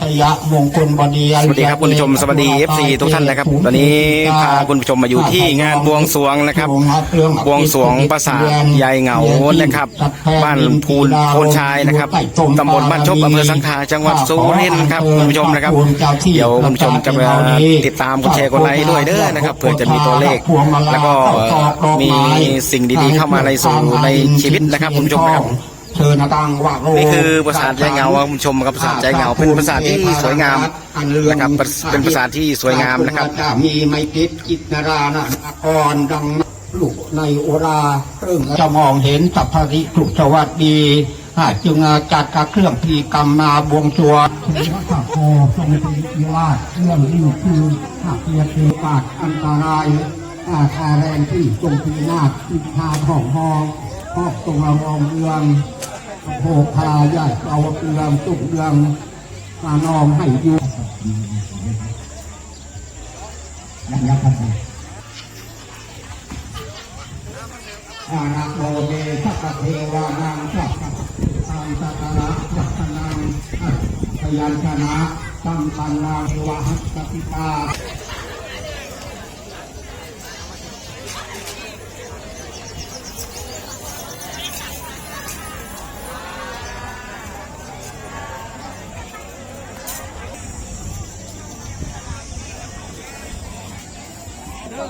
ชยมงคลบดีสวัสดีครับคุณผู้ชมสวัสดี FC ทุกท่านนะครับตอนนี้พาคุณผู้ชมมาอยู่ที่งานบวงสรวงนะครับบวงสรวงปราสาทยายเหงานะครับ บ้านพูนโพนชายนะครับตำบลบ้านชบอำเภอสังขะจังหวัดสุรินทร์ครับคุณผู้ชมนะครับเดี๋ยวคุณผู้ชมจะมาติดตามกดแชร์กดไลค์ด้วยเด้อนะครับเพื่อจะมีตัวเลข แล้วก็มีสิ่งดีๆเข้ามาในสู่ในชีวิตนะครับคุณผู้ชมนะครับ เชิญนะตังว่าโรนี่คือปราสาทยายเหงาครับคุณผู้ชมครับปราสาทยายเหงาเป็นปราสาทที่สวยงามนะครับเป็นปราสาทที่สวยงามนะครับจะมีไมติดจิตนารานะอาครดังลูกในโอราเรื่องจะมองเห็นสัพพริสุขสวัสดีอาจึงจัดกับเครื่องพีกรรมมาบวงสรวงถึงพระข้าโคทรงเป็นวิราชเรื่องนี้คือหากเพียรเทปาดอันตรายอาคาแรงที่ทรงพีนาศอิทธาท้องหองครอบตรงละมองเรือง โภคาใหญ่เอาเรืองตุกเรืองมานอมให้อยู่นะครับอาระโมเมสัพเทวานังสัพพังสัตระสัพนังพยัญชนะตังปันนาเทวะหัสสปิตา อั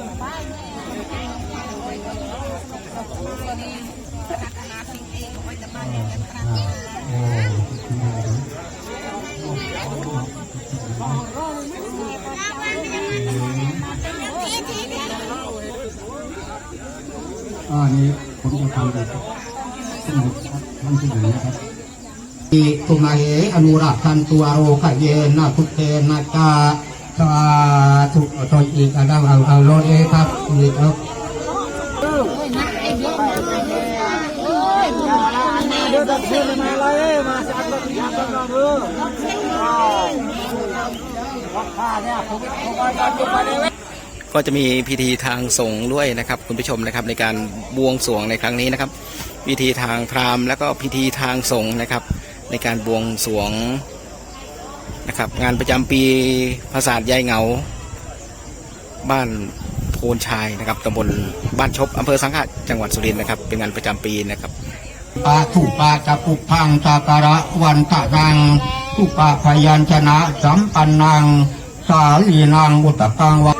นนี้ผมจะทำแบบสนุกครับทำสนุกนะครับอิตุมาเหอนุรักขันตัวโรกเยนะทุเตนะจา สาธุต่ออีกอันนั้นเอาเอาโลดเอครับอีกครับก็จะมีพิธีทางสงฆ์ด้วยนะครับ คุณผู้ชมนะครับในการบวงสรวงในครั้งนี้นะครับ พิธีทางพราหมณ์แล้วก็พิธีทางสงฆ์นะครับ ในการบวงสรวง นะครับ งานประจำปีภาษาทยายเหงา บ้านโพนชายนะครับตำบลบ้านชบอำเภอสังขะจังหวัดสุรินทร์นะครับ เป็นงานประจำปีนะครับปาทุปาจะปุพังตาการะวันตะนังทุปาพยัญชนะสัมปันนัง สาลีนางมุตตะกังวะ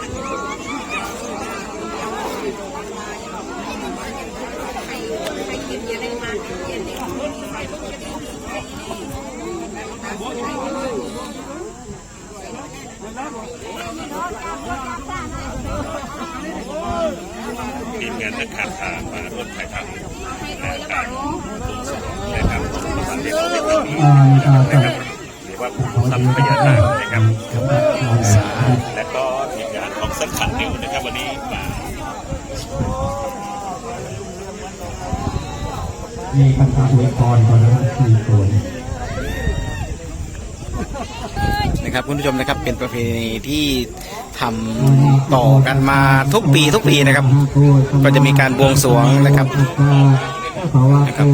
งานนักข่าวพามาร่วมถ่ายทำและการบวงสรวงนะครับสานเดียวกันในครั้งนี้อ่าอ่าอ่าหรือว่าผู้ทำพญานนะครับและก็ทีมงานของสังขันนิวนะครับวันนี้มามีคำถาอวยพรก่อนนะครับสี่คนนะครับคุณผู้ชมนะครับเป็นประเพณีที่ ทำต่อกันมาทุกปีทุกปีนะครับ ก็จะมีการบวงสรวงนะครับนะครับ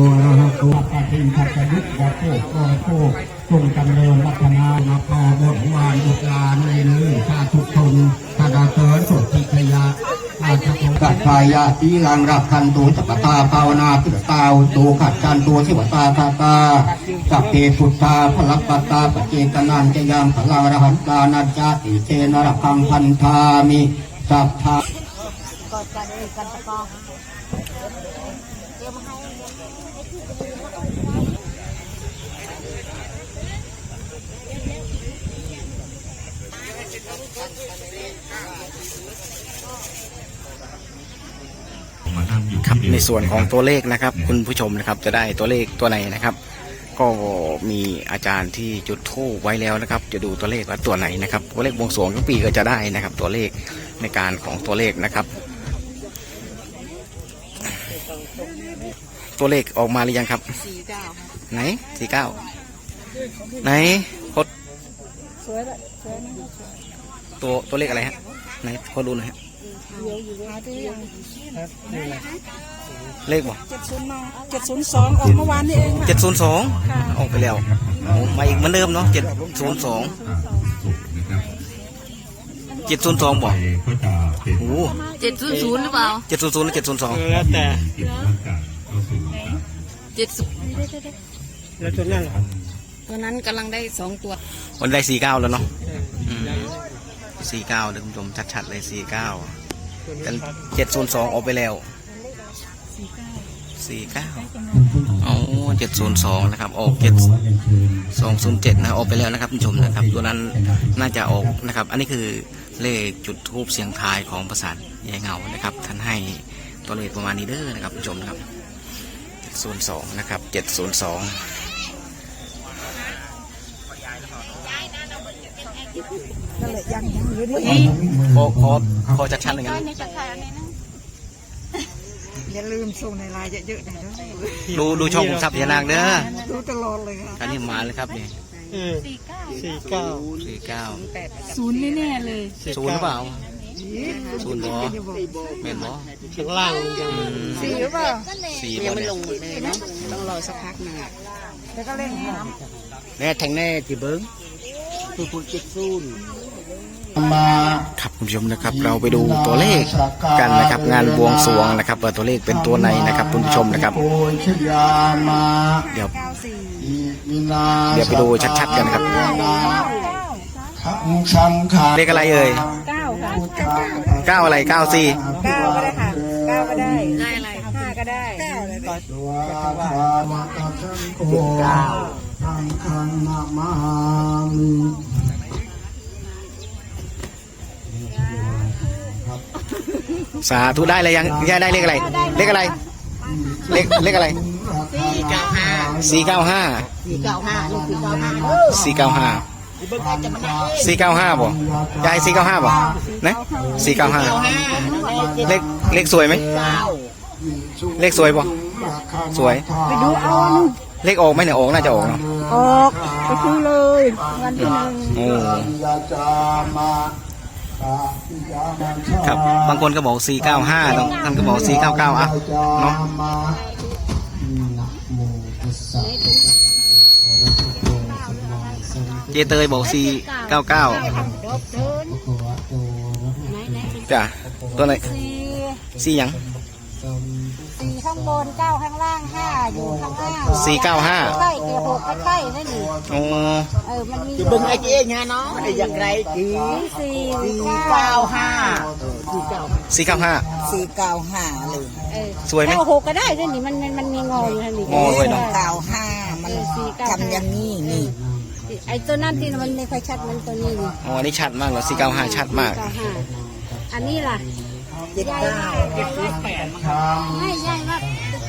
ทรงจำเริญวัฒนานาภาบทวานอุตลาในเลื่นชาทุกคน ชาเสริญสุทิขยะอาชโกกัดพายาสีลังรักคันตูสัพพตาภาวนาพุทธตาอุตูขัดจันตัวชิวตาตาตาสัพเพพุทธาพลัปตาปเจตนันจะยามพลารหันตานัจาติเชนรพังพันธามิสัพพะมานั่งอยู่ครับที่เดิมในส่วนของตัวเลขนะครับ คุณผู้ชมนะครับจะได้ตัวเลขตัวไหนนะครับ ก็มีอาจารย์ที่จุดธูปไว้แล้วนะครับ จะดูตัวเลขว่าตัวไหนนะครับ ตัวเลขบวงสรวงทุกปีก็จะได้นะครับ ตัวเลขในการของตัวเลขนะครับ ตัวเลขออกมาหรือยังครับสี่เก้าไหนสี่เก้าไหนพด สวยเลยสวยนะตัวตัวเลขอะไรฮะไหนพอดูหน่อยฮะสเลขบ่เจ็ดศูนย์มาเจ็ดศูนย์สองออกเมื่อวานนี่เองค่ะเจ็ดศูนย์สองออกไปแล้วโอ้มาอีกเหมือนเดิมเนาะเจ็ดศูนย์สองเจ็ดศูนย์สองบ่ก็จะเป็นโอ้เจ็ดศูนย์ศูนย์หรือเปล่าเจ็ดศูนย์ศูนย์หรือเจ็ดศูนย์สองแล้วแต่กิจร่างกายเข้าสู่เจ็ดศูนย์แล้วตัวนั่นล่ะตัวนั้นกำลังได้สองตัว วันได้สี่เก้าแล้วเนาะสี่เก้าเดี๋ยคุณผู้ชมชัดๆเลยสี่เก้ากันเจ็ดศูนย์สองออกไปแล้วสี่เก้าอ๋อเจ็ดศูนย์สองนะครับ ออกเจ็ดสองศูนย์เจ็ดนะออกไปแล้วนะครับคุณผู้ชมนะครับ ตัวนั้นน่าจะออกนะครับ อันนี้คือเลขจุดทูบเสียงทายของประสาทยายเงานะครับ ท่านให้ตัวเลขประมาณนี้เด้อนะครับคุณผู้ชมนะครับเจ็ดศูนย์สองนะครับเจ็ดศูนย์สอง นั่นแหละยังยังอยู่นี่ขอขอขอชัดๆเลยกันอย่าลืมส่งในไลน์เยอะๆหน่อยนะดูดูช่องผมทรัพย์พญานาคเด้อดูตลอดเลยค่ะอันนี้มาเลยครับนี่เออสี่เก้าสี่เก้าศูนย์แน่ๆเลยศูนย์หรือเปล่าศูนย์บอเมนบอข้างล่างยังสี่หรือเปล่าสี่บยัองไม่เนี่ยลงหมดเลยเนาะต้องรอสักพักหนึงอะแล้วก็เล่นน้แน่ทางแน่จีเบิ้ง คือพูดเจ็ดศูนย์มาครับคุณผู้ชมนะครับ เราไปดูตัวเลขกันนะครับ งานบวงสรวงนะครับว่าตัวเลขเป็นตัวไหนนะครับคุณผู้ชมนะครับโอยชยามาเดี๋ยวำเก้าสี่อิมินาเดี๋ยวไปดูชัดๆกันนะครับขังสังขาเลขอะไรเอ่ยเก้าค่ะเก้าอะไรเก้าสี่เก้าก็ได้ค่ะเก้าก็ได้ได้อะไรห้าก็ได้เก้าเลยตัวธรรมะสังโฆสังฆนามา สาธุได้อะไรยังยังได้เลขอะไร เลขอะไร เลขเลขอะไรสี่เก้าห้าสี่เก้าห้าลูกสี่เก้าห้าสี่เก้าห้าสี่เก้าห้าบ่ยายสี่เก้าห้าบ่นะสี่เก้าห้าเลขเลขสวยไหมเลขสวยบ่สวยไปดูเอาเลขออกไหมเนี่ยออกน่าจะออกเนาะออกไปซื้อเลยวันที่หนึ่งโอ้ ครับบางคนก็บอก 495ต้องท่านก็บอก 499 อะเนาะเจเตยบอก 499 จ้ะตัวไหน4ยัง บนเก้าข้างล่างห้าอยู่ข้างล่างสี่เก้าห้าใกล้เกียร์หกใกล้ๆนั่นนี่โอ้เออมันมีจีเบิ้งไอ้เจ๊เนี่ยเนาะไอ้อย่างไรจีสี่สี่เก้าเก้าห้าสี่เก้าสี่เก้าห้าสี่เก้าห้าเลยเออสวยไหมเก้าหกก็ได้นั่นนี่มันมันมันมีงออยู่นั่นนี่งอด้วยเนอะเก้าห้ามันเออสี่เก้าทำอย่างนี้นี่ไอ้ตัวนั่นที่มันไม่ค่อยชัดเหมันตัวนี้นี่อ๋ออันนี้ชัดมากเลยสี่เก้าห้าชัดมากเก้าห้าอันนี้ล่ะเจ็ดเก้าไม่ใช่ว่า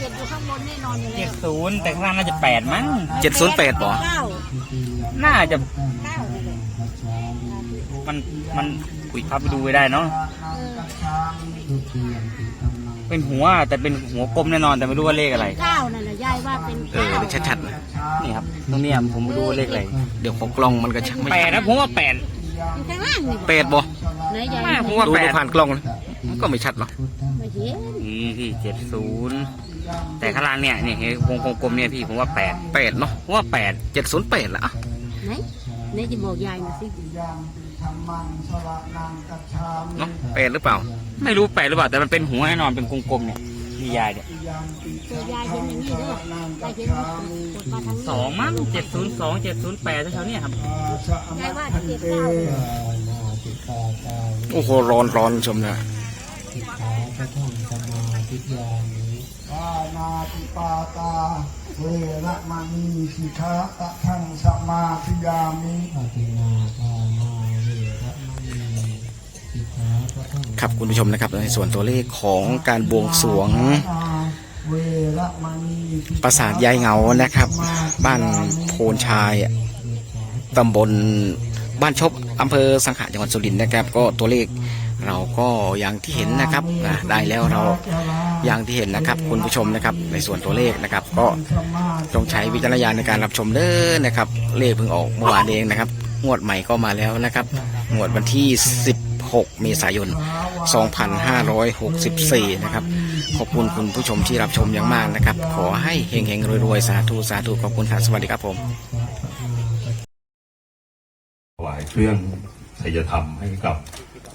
จะเก็บอยู่ข้างบนแน่นอนอยู่แล้วศูนย์แต่ข้างล่างน่าจะแปดมั้งเจ็ดศูนย์แปดบ่ เก้าน่าจะเก้าเลยมันมันคุยพับไปดูไม่ได้เนาะเป็นหัวแต่เป็นหัวกลมแน่นอนแต่ไม่รู้ว่าเลขอะไร เก้านั่นแหละยายว่าเป็นเออเก้านี่ชัดๆนะนี่ครับตรงเนี้ยผมไม่รู้ว่าเลขอะไรเดี๋ยวของกล้องมันก็ชักไม่แปดนะผมว่าแปด อยู่ข้างล่างนี่แปดบ่ไหนยายไม่ผมว่า ดูแปดูดผ่านกล้องนะมันก็ไม่ชัดหรอกไม่เห็นนี่พี่เจ็ดศูนย์ แต่ข้างล่างเนี่ยเนี่ยเห็นวงกลมๆเนี่ยพี่ผมว่าแปดแปดเนาะผมว่าแปดเจ็ดศูนย์แปดละอะไหนไหนจะบอกยายหน่อยสิเนาะแปดหรือเปล่า ไม่รู้แปดหรือเปล่า แต่มันเป็นหัวแน่นอนเป็นกลมๆเนี่ยนี่ยายเนี่ยตัวยายเห็นอย่างนี้เด้อยายเห็นมันกดมาทางนี้สองมั้งเจ็ดศูนย์สองเจ็ดศูนย์แปดแถวๆเนี้ครับยายว่าจะเก็บเก้าเลยโอ้โหร้อนร้อนชมนะปาานาติปาตา เวรมณีสิกขาปะทังสมาธิยามิ ปฏินาทานาเวรมณีสิกขาปะทังครับคุณผู้ชมนะครับในส่วนตัวเลขของการบวงสรวงปราสาทยายเหงานะครับ บ้านโพนชายตำบลบ้านชบอำเภอสังขะจังหวัดสุรินทร์นะครับ ก็ตัวเลข เราก็อย่างที่เห็นนะครับได้แล้วเราอย่างที่เห็นนะครับ คุณผู้ชมนะครับ ในส่วนตัวเลขนะครับ ก็ต้องใช้วิจารณญาณในการรับชมเด้อนะครับ เลขเพิ่งออกเมื่อวานเองนะครับ งวดใหม่ก็มาแล้วนะครับ งวดวันที่ 16 เมษายน 2564 นะครับ ขอบคุณคุณผู้ชมที่รับชมอย่างมากนะครับ ขอให้เฮงๆรวยๆ สาธุสาธุขอบคุณครับสวัสดีครับผมถวายเครื่องไทยธรรมให้กับ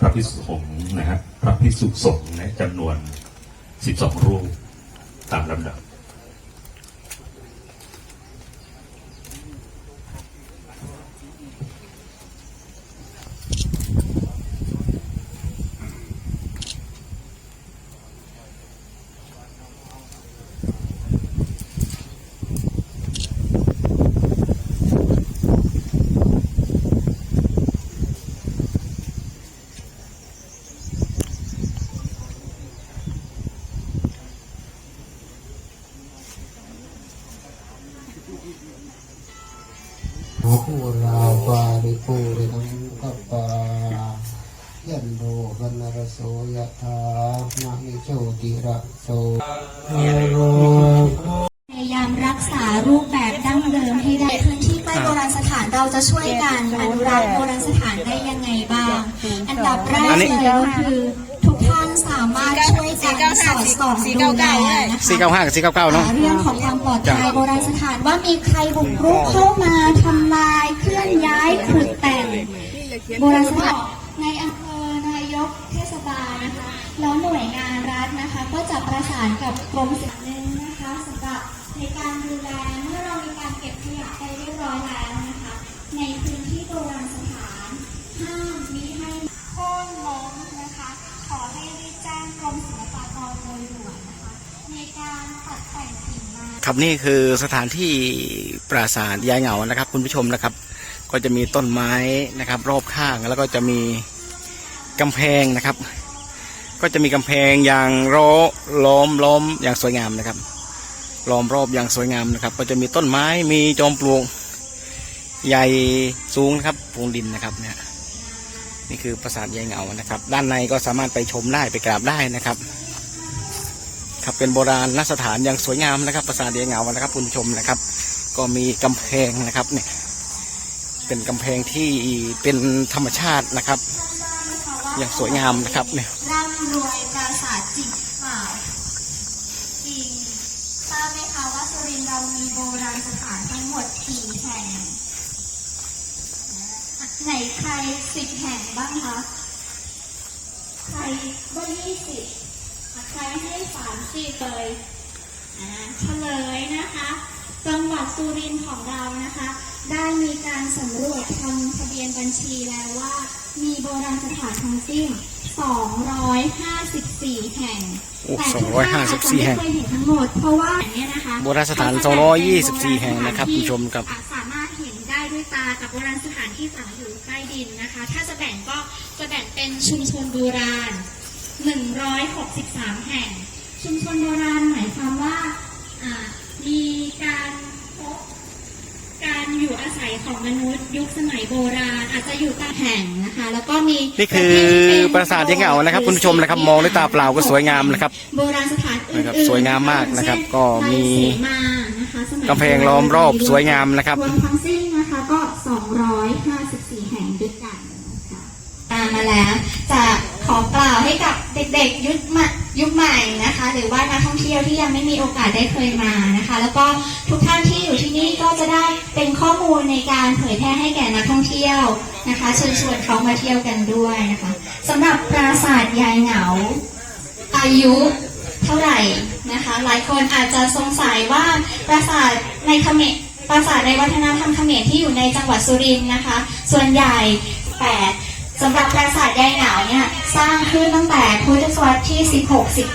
ระพิสุสงฆ์นะฮะพระพิสุสงฆ์นะจำนวน 12 รูปตามลำดับ ภูราปาริปูรินังกปปายันโดกันนรโสยะธามหิโชติระโสโร พยายามรักษารูปแบบดั้งเดิมให้ได้พื้นที่ใกล้โบราณสถานเราจะ ช่วยกันอนุรักษ์โบราณสถานได้ยังไงบ้าง อันดับแรกอันนี้เลยก็คือทุกท่านสามารถช่วยกันสอดส่องดูแลนะคะ495กับ499เนาะเรื่องของความปลอดภัยโบราณสถานว่ามีใครบุกรุกเข้ามาทำลายเคลื่อนย้ายขึดแต่งโบราณสถานในอำเภอนายกเทศบาลนะคะแล้วหน่วยงานรัฐนะคะ ก็จะประสานกับกรมศิลป์หนึ่งนะคะสำหรับในการดูแลเมื่อเรามีการเก็บขยะไปเรียบร้อยแล้วนะคะ ในพื้นที่โบราณสถาน ห้ามมิให้โค่นล้มนะคะ ขอให้รีบแจ้งกรมศิลปากรโดยด่วนนะคะ ในการตัดแต่งกิ่งไม้ครับนี่คือสถานที่ปราสาทยายเหงานะครับ คุณผู้ชมนะครับ ก็จะมีต้นไม้นะครับ รอบข้างแล้วก็จะมีกำแพงนะครับ ก็จะมีกำแพงอย่างล้อล้อมล้อมอย่างสวยงามนะครับล้อมรอบอย่างสวยงามนะครับ ก็จะมีต้นไม้มีจอมปลวก ใหญ่สูงนะครับปูนดินนะครับเนี่ยนี่คือปราสาทยายเหงานะครับ ด้านในก็สามารถไปชมได้ไปกราบได้นะครับครับเป็นโบราณนสถานอย่างสวยงามนะครับปราสาทเดียเหงานะครับคุณผู้ชมนะครับ ก็มีกำแพงนะครับเนี่ยเป็นกำแพงที่เป็นธรรมชาตินะครับ อย่างสวยงามนะครับเนี่ย ร่ำรวยปราสาทจริงเปล่าจริงทราบไหมคะว่าสุรินทร์เรามีโบราณสถานทั้งหมดกี่แห่ง ไหนใครสิบแห่งบ้างคะใครว่ายี่สิบใครให้สามสิบเลยอ่าเฉลยนะคะ จังหวัดสุรินทร์ของเรานะคะ ได้มีการสำรวจทำทะเบียนบัญชีแล้วว่า มีโบราณสถานทั้งสิ้น 254 แห่งโอ้แต่ทุกท่านอาจจะ254แห่งไม่เคยเห็นทั้งหมด เพราะว่าเนี่ยนะคะโบราณสถานเขจะแบ่งเป็น224 แห่งนะครับคุณผู้ชมครับากับโบราณสถานที่ฝังอยู่ใต้ดินนะคะ ถ้าจะแบ่งก็จะแบ่งเป็นชุมชนโบราณ 163 แห่ง ชุมชนโบราณหมายความว่าอ่ามีการพบการอยู่อาศัยของมนุษย์ยุคสมัยโบราณอาจจะอยู่ตามแห่งนะคะ แล้วก็มีนี่คือปราสาทยายเหงานะครับคุณผู้ชมนะครับมองด้วยตาเปล่าก็สวยงามนะครับโบราณสถานอื่นๆนะครับสวยงามมากนะครับ ก็มีเช่นไม้เสมานะคะสมัยกำแพงล้อมรอบสวยงามนะครับรวมทั้งสิ้นนะคะก็ 254 แห่งด้วยกันนะคะตามมาแล้วจะขอกล่าวให้กับเด็กๆยุคใหม่ยุคใหม่นะคะ หรือว่านักท่องเที่ยวที่ยังไม่มีโอกาสได้เคยมานะคะ แล้วก็ทุกท่านที่อยู่ที่นี่ก็จะได้เป็นข้อมูลในการเผยแพร่ให้แก่นักท่องเที่ยวนะคะเชิญชวนเขามาเที่ยวกันด้วยนะคะสำหรับปราสาทยายเหงา อายุเท่าไหร่นะคะ หลายคนอาจจะสงสัยว่าปราสาทในเขมร ปราสาทในวัฒนธรรมเขมรที่อยู่ในจังหวัดสุรินทร์นะคะ ส่วนใหญ่ 8สำหรับปราสาทยายเหงาเนี่ยสร้างขึ้นตั้งแต่พุทธศตวรรษที่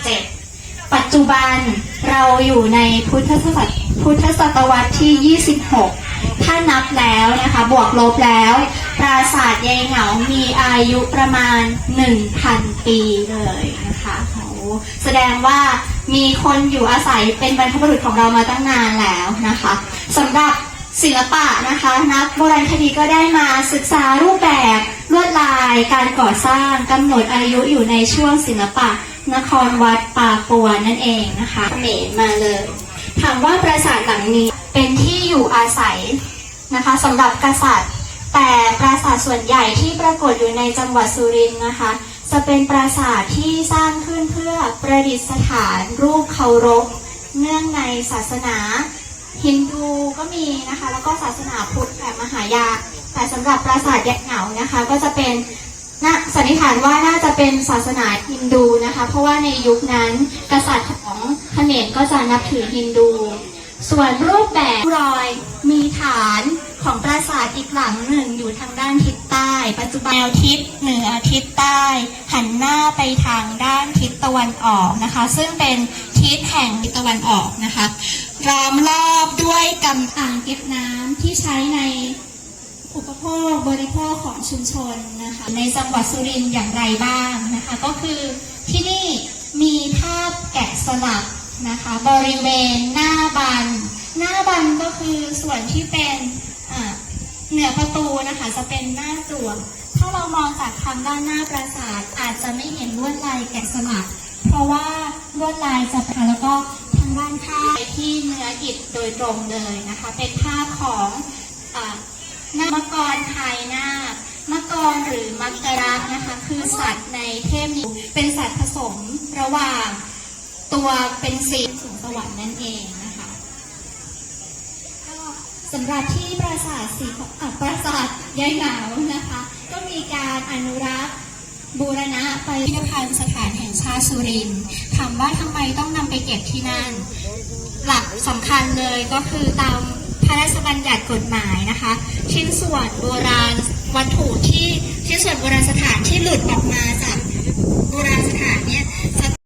16-17 ปัจจุบันเราอยู่ในพุทธศตวรรษพุทธศตวรรษที่ 26 ถ้านับแล้วนะคะบวกลบแล้ว ปราสาทยายเหงามีอายุประมาณ 1,000 ปีเลยนะคะโอ้แสดงว่า มีคนอยู่อาศัยเป็นบรรพบุรุษของเรามาตั้งนานแล้วนะคะสำหรับศิลปะนะคะนักโบราณคดีก็ได้มาศึกษารูปแบบลวดลายการก่อสร้างกำหนดอายุอยู่ในช่วงศิลปะ นครวัดป่าปัวนั่นเองนะคะเขมรมาเลยถามว่าปราสาทหลังนี้เป็นที่อยู่อาศัยนะคะสำหรับกษัตริย์ แต่ปราสาทส่วนใหญ่ที่ปรากฏอยู่ในจังหวัดสุรินทร์นะคะ จะเป็นปราสาทที่สร้างขึ้นเพื่อประดิษฐานรูปเคารพ เนื่องในศาสนาฮินดูก็มีนะคะ แล้วก็ศาสนาพุทธแบบมหายาแต่สำหรับปราสาทแยกเหงานะคะ ก็จะเป็นน่าสันนิษฐานว่าน่าจะเป็นศาสนาฮินดูนะคะ เพราะว่าในยุคนั้นกษัตริย์ของเขมรก็จะนับถือฮินดู ส่วนรูปแบบรอยมีฐาน ของปราสาทอีกหลังหนึ่งอยู่ทางด้านทิศใต้ ปัจจุบันแนวทิศเหนือทิศใต้ หันหน้าไปทางด้านทิศตะวันออกนะคะ ซึ่งเป็นทิศแห่งทิศตะวันออกนะคะล้อมรอบด้วยกำอ่างเก็บน้ำที่ใช้ในอุปโภคบริโภคของชุมชนนะคะในจังหวัดสุรินทร์อย่างไรบ้างนะคะ ก็คือที่นี่มีภาพแกะสลักนะคะ บริเวณหน้าบัน หน้าบันก็คือส่วนที่เป็น เหนือประตูนะคะจะเป็นหน้าจั่วถ้าเรามองจากทางด้านหน้าปราสาทอาจจะไม่เห็นลวดลายแกะสลัก เพราะว่าลวดลายจะเป็นแล้วก็ทางด้านข้างไปที่เนื้ออิฐโดยตรงเลยนะคะ เป็นภาพของอ่านามกรไทยนาคมกรหรือมักกระนะคะ คือสัตว์ในเทพนิยเป็นสัตว์ผสมระหว่างตัวเป็นสีสูงสวรรค์นั่นเอง สำหรับที่ปราสาทสีปราสาทยายเหงานะคะ ก็มีการอนุรักษ์บูรณะไปพิพิธภัณฑ์สถานแห่งชาติสุรินทร์ถามว่าทำไมต้องนำไปเก็บที่นั่น หลักสำคัญเลยก็คือตามพระราชบัญญัติกฎหมายนะคะ ชิ้นส่วนโบราณวัตถุที่ชิ้นส่วนโบราณสถานที่หลุดออกมาจากโบราณสถานเนี่ยจะ